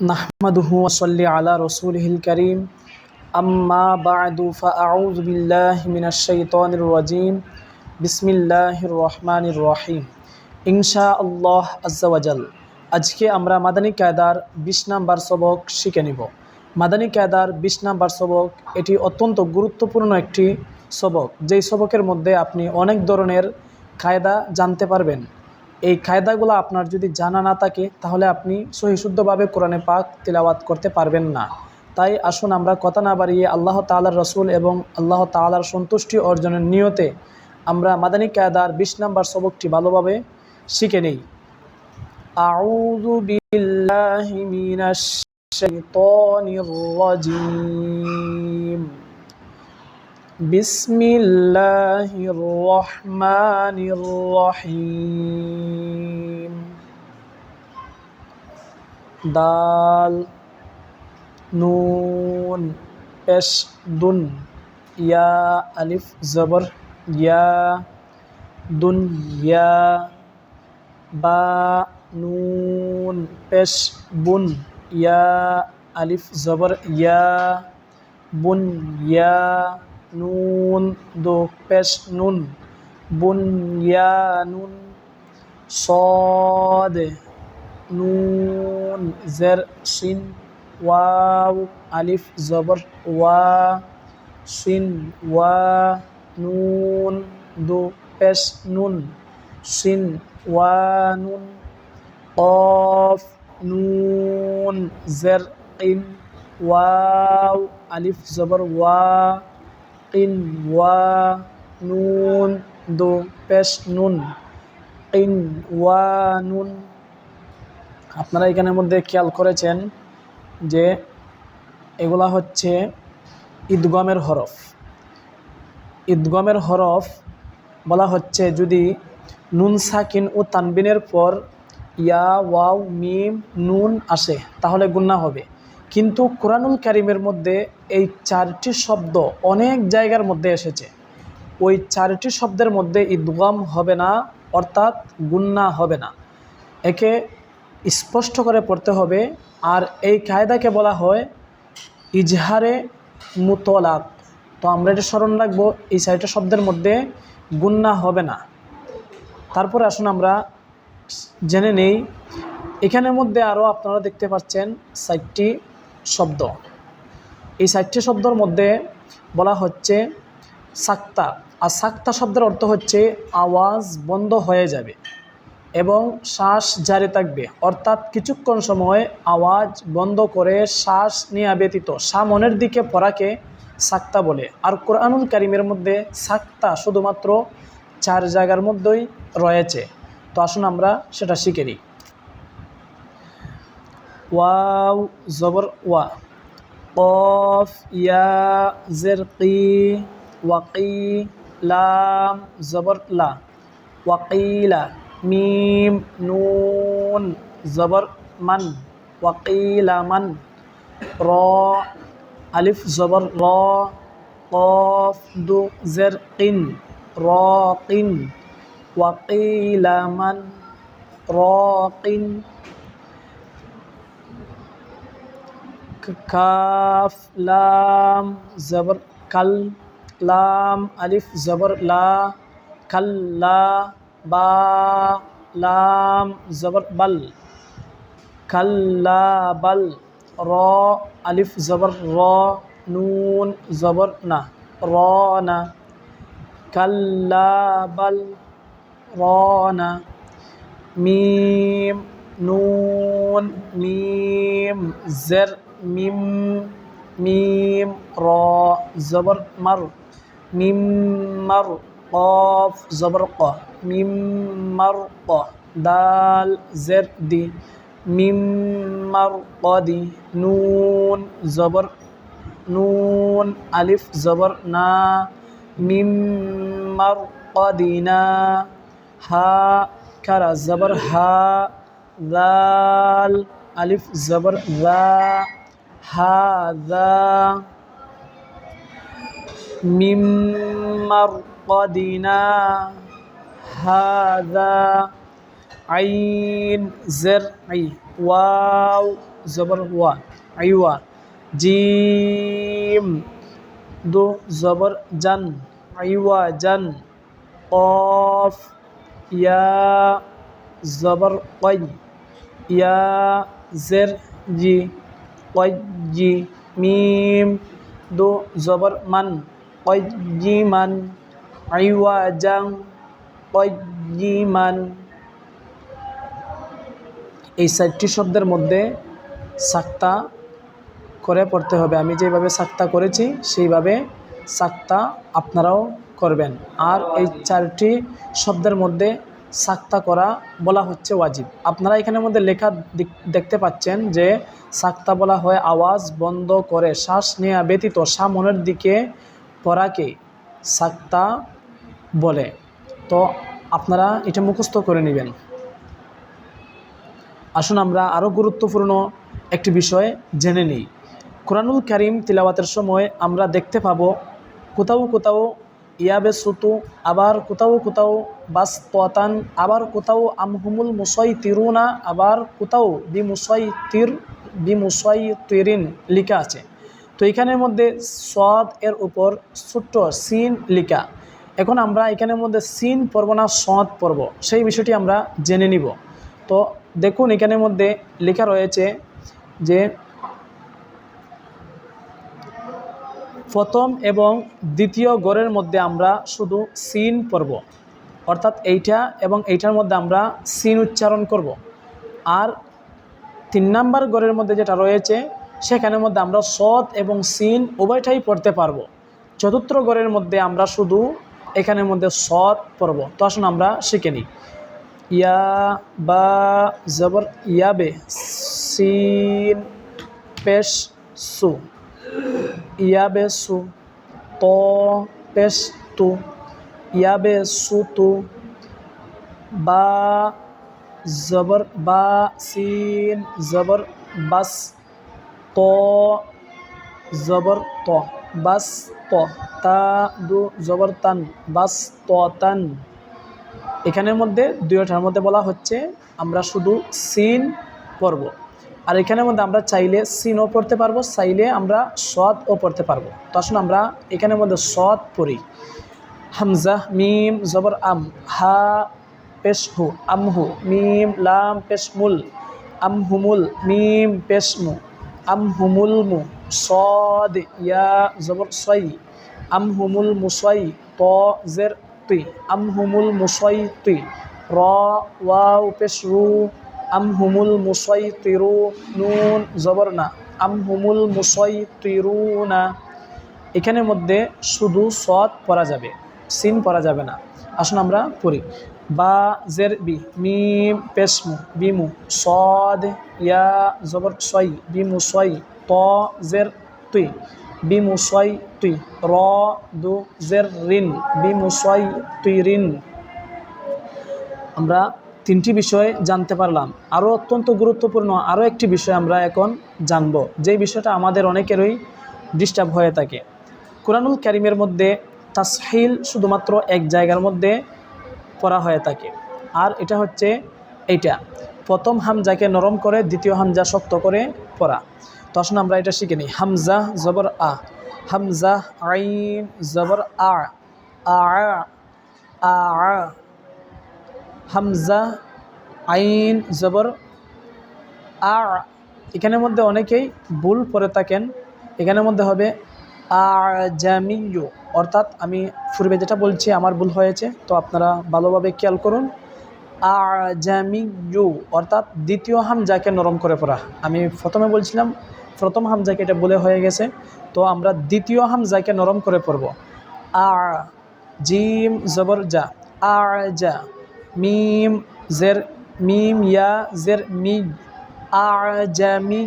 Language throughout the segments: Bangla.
নাহমাদুহু ওসল্লি আলা রসুল হিল করিম। আম্মা বাদু ফাউজবিল্লাহ মিনাশাইতনির রাজিম। বিসমিল্লাহ রহমানির রহিম। ইনশা আল্লাহ আজ্জাওয়াজাল আজকে আমরা মাদানী কায়দার বিশ নাম্বার সবক শিখে নিব। মাদানী কায়দার বিশ নাম্বার সবক, এটি অত্যন্ত গুরুত্বপূর্ণ একটি সবক। যেই সবকের মধ্যে আপনি অনেক ধরনের কায়দা জানতে পারবেন। এই কায়দাগুলো আপনার যদি জানা না থাকে তাহলে আপনি সহিশুদ্ধভাবে কোরআনে পাক তিলাওয়াত করতে পারবেন না তাই আসুন আমরা কথা না বাড়িয়ে আল্লাহ তালার রসুল এবং আল্লাহ তালার সন্তুষ্টি অর্জনের নিয়তে আমরা মাদানী কায়দার বিশ নাম্বার সবকটি ভালোভাবে শিখে নেই أعوذ بالله من الشيطان الرجيم بسم الله الرحمن الرحيم. دال نون إش دن يا ألف زبر يا دنيا با نون إش بن يا ألف زبر يا بن يا নুন দো পেশ নুন বুন ইয়া নুন صاد নুন জের সিন ওয়াও আলিফ জবর ওয়া সিন ওয়া নুন দো পেশ নুন সিন ওয়া নুন قاف নুন জের কিন ওয়াও আলিফ জবর ওয়া কিন ওয়া নুন দো পেশ নুন। কিন ওয়া নুন। আপনারা এখানের মধ্যে খেয়াল করেছেন যে এগুলা হচ্ছে ঈদগমের হরফ। ঈদগমের হরফ বলা হচ্ছে যদি নুন সাকিন ও তানবিনের পর ইয়া, ওয়াও, মিম, নুন আসে, তাহলে গুন্না হবে। কিন্তু কোরআনুল কারিমের মধ্যে এই চারটি শব্দ অনেক জায়গার মধ্যে এসেছে। ওই চারটি শব্দের মধ্যে ঈদগাম হবে না, অর্থাৎ গুন্না হবে না। একে স্পষ্ট করে পড়তে হবে, আর এই কায়দাকে বলা হয় ইজহারে মুতলাক। তো আমরা এটা স্মরণ রাখব, এই চারটি শব্দের মধ্যে গুন্না হবে না। তারপরে আসুন আমরা জেনে নেই। এখানের মধ্যে আরও আপনারা দেখতে পাচ্ছেন সাতটি শব্দ। এই সাতটি শব্দর মধ্যে বলা হচ্ছে সাক্তা। আর সাক্তা শব্দের অর্থ হচ্ছে আওয়াজ বন্ধ হয়ে যাবে এবং শ্বাস জারি থাকবে। অর্থাৎ কিছুক্ষণ সময় আওয়াজ বন্ধ করে শ্বাস নেওয়া ব্যতীত সামনের দিকে পড়াকে সাক্তা বলে। আর কোরআনুল কারিমের মধ্যে সাক্তা শুধুমাত্র চার জায়গার মধ্যেই রয়েছে। তো আসুন আমরা সেটা শিখে নিই। ওয়াও, জবর ওয়া। কফ, ইয়া, জের কি ওয়াকি, লাম, জবর, লা। ওয়াকিলা, মিম, নুন, জবর, মান। ওয়াকিলা, মান। র, আলিফ, জবর, র। কফ, দু, জের কিন র কিন ওয়াকিলা, মান। كاف لام زبر كل لام ألف زبر لا كل لا با لام زبر بل. كلا بل. را ألف زبر را نون زبر نا رانا لا بل. رانا ميم نون ميم زر ميم ميم را زبر مر. ميم مر قاف زبر قا. ميم مر قا. دال زر دي. ميم مر قدي نون زبر. نون ألف زبر نا. ميم مر قدينا ها كرا زبر ها. ذال ألف زبر ذا. হা দা মিম মারকাদিনা হাদা আইন জের আই ওয়াও জবর ওয়া আইওয়া জিম দো জবর জান আইওয়া জান কফ ইয়া জবর কই ইয়া জের জি মিম দো জবর মান কই জি মান আইওয়া জি মান এই চারটি শব্দের মধ্যে সাক্তা করে পড়তে হবে। আমি যেভাবে সাক্তা করেছি, সেইভাবে সাক্তা আপনারাও করবেন। আর এই চারটি শব্দের মধ্যে সাক্তা করা বলা হচ্ছে ওয়াজিব। আপনারা এখানের মধ্যে লেখা দেখতে পাচ্ছেন যে সাক্তা বলা হয় আওয়াজ বন্ধ করে, শ্বাস নেওয়া ব্যতীত সামনের দিকে পড়াকে সাক্তা বলে। তো আপনারা এটা মুখস্থ করে নেবেন। আসুন আমরা আরও গুরুত্বপূর্ণ একটি বিষয় জেনে নিই। কোরআনুল করিম তিলাওয়াতের সময় আমরা দেখতে পাবো কোথাও কোথাও ইয়াবে সুতু, আবার কোথাও কোথাও বাস তান আবার কোথাও আমহুমুল মুসই তিরুনা আবার কোথাও বি মুসই তির বি মুসই তিরিন লিখা আছে। তো এখানের মধ্যে সদ এর উপর ছোট্ট সিন লিখা। এখন আমরা এখানের মধ্যে সিন পড়ব না, সদ পর্ব সেই বিষয়টি আমরা জেনে নিব। তো দেখুন এখানের মধ্যে লেখা রয়েছে যে প্রথম এবং দ্বিতীয় গড়ের মধ্যে আমরা শুধু সিন পড়ব। অর্থাৎ এইটা এবং এইটার মধ্যে আমরা সিন উচ্চারণ করব। আর তিন নাম্বার গড়ের মধ্যে যেটা রয়েছে, সেখানের মধ্যে আমরা সৎ এবং সিন উভয়টাই পড়তে পারব। চতুর্থ গড়ের মধ্যে আমরা শুধু এখানের মধ্যে সৎ পড়ব। তো আসুন আমরা শিখে নিই। ইয়া, বা, জবর, ইয়াবে, সিন, পেশ, সু। ইয়াবে সু ত পেশ তু ইয়াবে সু বা জবর বা সিন জবর বাস ত জবর ত বাস ত তা দু জবর তান বাস ত তান এখানের মধ্যে দুইটার মধ্যে বলা হচ্ছে, আমরা শুধু সিন পড়ব। আর এখানের মধ্যে আমরা চাইলে সিনও পড়তে পারব, চাইলে আমরা সৎ ও পড়তে পারব। তো আসুন আমরা এখানের মধ্যে সৎ পড়ি। হামজা, মিম, জবর, আম, হা, পেশ, হু আমহু মিম, লাম, পেশ, মুল আমহুমুল মিম, পেশ, মু আমহুমুল মু, সদ, ইয়া, জবর, সই আমহুমুল মুসই ত, জের তুই আমহুমুল মুসই তুই র, ওয়াও, পেশ, রু আমহুমুল মুসই তিরু নুন জবর না আমহুমুল মুসই তিরু না এখানের মধ্যে শুধু সৎ পরা যাবে, সিন পরা যাবে না। আসুন আমরা পড়ি। বা, জের, বি, মিম, পেশমু, বিমু, সদ, ইয়া, জবর, সই, বিমু, সই, ত, জের, তুই, বিমু, সই, তুই, র, দু, জের রিন বিমু, সই, তুই রিন আমরা তিনটি বিষয় জানতে পারলাম। আরও অত্যন্ত গুরুত্বপূর্ণ আরও একটি বিষয় আমরা এখন জানব, যেই বিষয়টা আমাদের অনেকেরই ডিস্টার্ব হয়ে থাকে। কোরআনুল ক্যারিমের মধ্যে তাসহিল শুধুমাত্র এক জায়গার মধ্যে পড়া হয়ে থাকে। আর এটা হচ্ছে এইটা, প্রথম হামজাকে নরম করে দ্বিতীয় হামজা শক্ত করে পড়া। তো আসুন আমরা এটা শিখে নিই। হামজা জবর আ, হামজা আইন জবর আ আ আ হামজা, আইন, জবর। আ, এখানের মধ্যে অনেকেই ভুল পরে থাকেন। এখানের মধ্যে হবে আজামিয়ু। অর্থাৎ আমি পূর্বে যেটা বলছি, আমার ভুল হয়েছে। তো আপনারা ভালোভাবে খেয়াল করুন। আজামিয়ু, অর্থাৎ দ্বিতীয় হামজাকে নরম করে পড়া। আমি প্রথমে বলছিলাম, প্রথম হামজাকে এটা বলে হয়ে গেছে। তো আমরা দ্বিতীয় হামজাকে নরম করে পড়ব। আ, জিম, জবর যা আ যা মিম, জের, মিম, ইয়া, জের, মি আজামি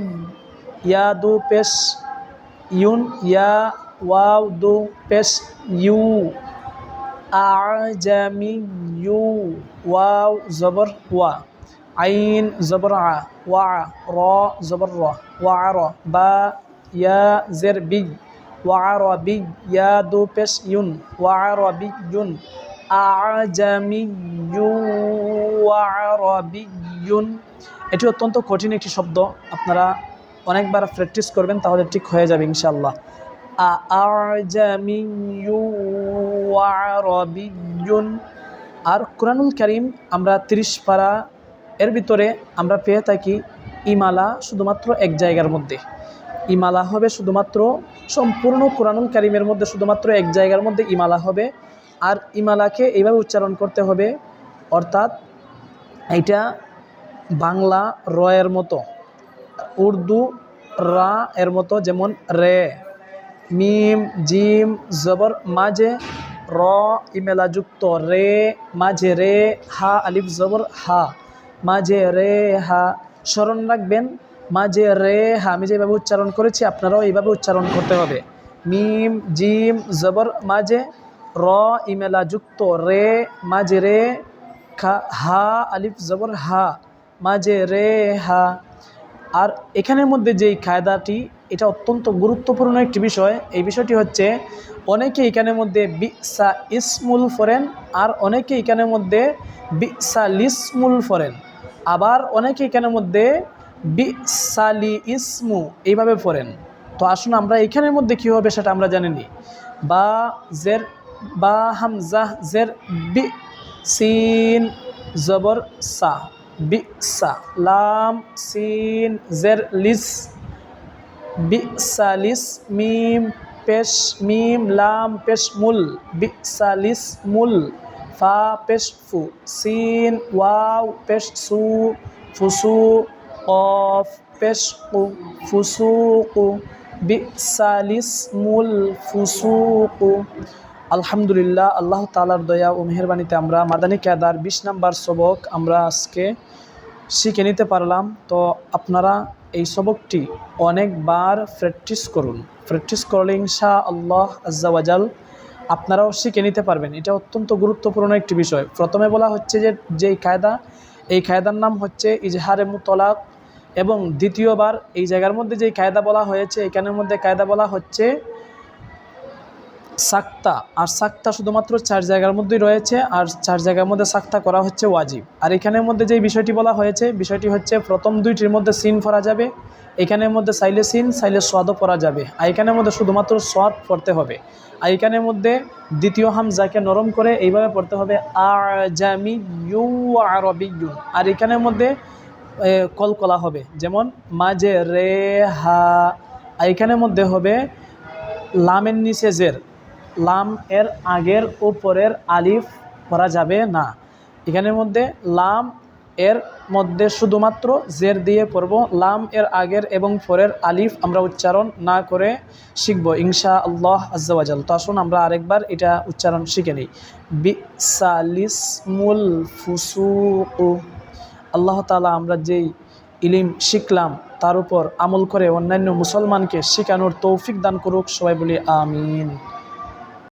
ইয়া, দু, পেশ, ইউন, ইয়া, ওয়াও, দু, পেশ, ইউ আজামি ইউ, ওয়াও, জবর, ওয়া, আইন, জবর, আ, ওয়া, র, জবর, র, ওয়া, র, বা, ইয়া, জের, বি, ওয়া, র, বি, ইয়া, দু, পেশ, ইউন, ওয়া, র ইউন এটি অত্যন্ত কঠিন একটি শব্দ। আপনারা অনেকবার প্র্যাকটিস করবেন, তাহলে ঠিক হয়ে যাবে আরবিয়ুন আর কোরআনুল করিম আমরা তিরিশ পারা, এর ভিতরে আমরা পেয়ে থাকি ইমালা শুধুমাত্র এক জায়গার মধ্যে। ইমালা হবে শুধুমাত্র সম্পূর্ণ কোরআনুল কারিমের মধ্যে শুধুমাত্র এক জায়গার মধ্যে ইমালা হবে। আর ইমালাকে এইভাবে উচ্চারণ করতে হবে, অর্থাৎ এটা বাংলা রয়ের মতো, উর্দু রা এর মতো যেমন রে, মিম, জিম, জবর, মাঝে র, ইমেলা যুক্ত, রে, মাঝে রে, হা, আলিফ, জবর, হা, মাঝে রে, হা, স্মরণ রাখবেন, মাঝে রে, হা, আমি যেভাবে উচ্চারণ করেছি আপনারাও এইভাবে উচ্চারণ করতে হবে, মিম, জিম, জবর, মাঝে র ইমেলা যুক্ত, রে, মাঝে রে হা, আলিফ, জবর, হা, মাঝে রে, হা। আর এখানের মধ্যে যেই কায়দাটি, এটা অত্যন্ত গুরুত্বপূর্ণ একটি বিষয়। এই বিষয়টি হচ্ছে, অনেকে এখানের মধ্যে বিসা ইসমুল ফরেন, আর অনেকে এখানের মধ্যে বিসা লিসমুল ফরেন। আবার অনেকে এখানের মধ্যে বিসালি ইসমু, এইভাবে ফরেন। তো আসুন আমরা এখানের মধ্যে কী হবে সেটা আমরা জানিনি বা জের বা হামজাহ জের, বি, সিন, জবর, সা, বি, সা, লাম, সিন, জের, লিস, বি সালিস মিম, পেশ, মিম, লাম, পেশ, মুল, বি সালিস মুল, ফা, পেশ, ফু, সিন, ওয়াও, পেশ, সু, ফুসু, অফ, পেশ কু ফুসুকু বি সালিস মুল ফুসুকু আলহামদুলিল্লাহ, আল্লাহ তালার দয়া ও মেহরবানিতে আমরা মাদানী কেদার বিশ নাম্বার সবক আমরা আজকে শিখে নিতে পারলাম। তো আপনারা এই সবকটি অনেকবার প্র্যাকটিস করুন। প্র্যাকটিস করলে ইনশা আল্লাহ আজ্জাওয়াজাল আপনারাও শিখে নিতে পারবেন। এটা অত্যন্ত গুরুত্বপূর্ণ একটি বিষয়। প্রথমে বলা হচ্ছে যে, যেই কায়দা, এই কায়দার নাম হচ্ছে ইজহারে মুতলাক এবং দ্বিতীয়বার এই জায়গার মধ্যে যেই কায়দা বলা হয়েছে, এখানের মধ্যে কায়দা বলা হচ্ছে সাক্তা, আর সাক্তা শুধুমাত্র চার জায়গার মধ্যেই রয়েছে, আর চার জায়গার মধ্যে সাক্তা করা হচ্ছে ওয়াজিব। আর এখানের মধ্যে যেই বিষয়টি বলা হয়েছে, বিষয়টি হচ্ছে প্রথম দুইটির মধ্যে সিন পড়া যাবে, এখানের মধ্যে সাইলে সিন, সাইলে সোয়াদও পরা যাবে, আর এখানের মধ্যে শুধুমাত্র সোয়াদ পড়তে হবে। আর এখানের মধ্যে দ্বিতীয় হামজাকে নরম করে এইভাবে পড়তে হবে আর জামি ইউ আরবি ইউ আর এখানের মধ্যে কলকলা হবে, যেমন মাঝে রে হা। আর এখানের মধ্যে হবে লামের নিচে জের। লাম এর আগের ও পরের আলিফ করা যাবে না। এখানের মধ্যে লাম এর মধ্যে শুধুমাত্র জের দিয়ে পড়ব। লাম এর আগের এবং পরের আলিফ আমরা উচ্চারণ না করে শিখব ইনশা আল্লাহ আজ্জাওয়াজাল তো আসুন আমরা আরেকবার এটা উচ্চারণ শিখে নিই। বি ফুসুকু আল্লাহ তালা আমরা যেই ইলিম শিখলাম, তার উপর আমল করে অন্যান্য মুসলমানকে শেখানোর তৌফিক দান করুক, সবাই বলি আমিন।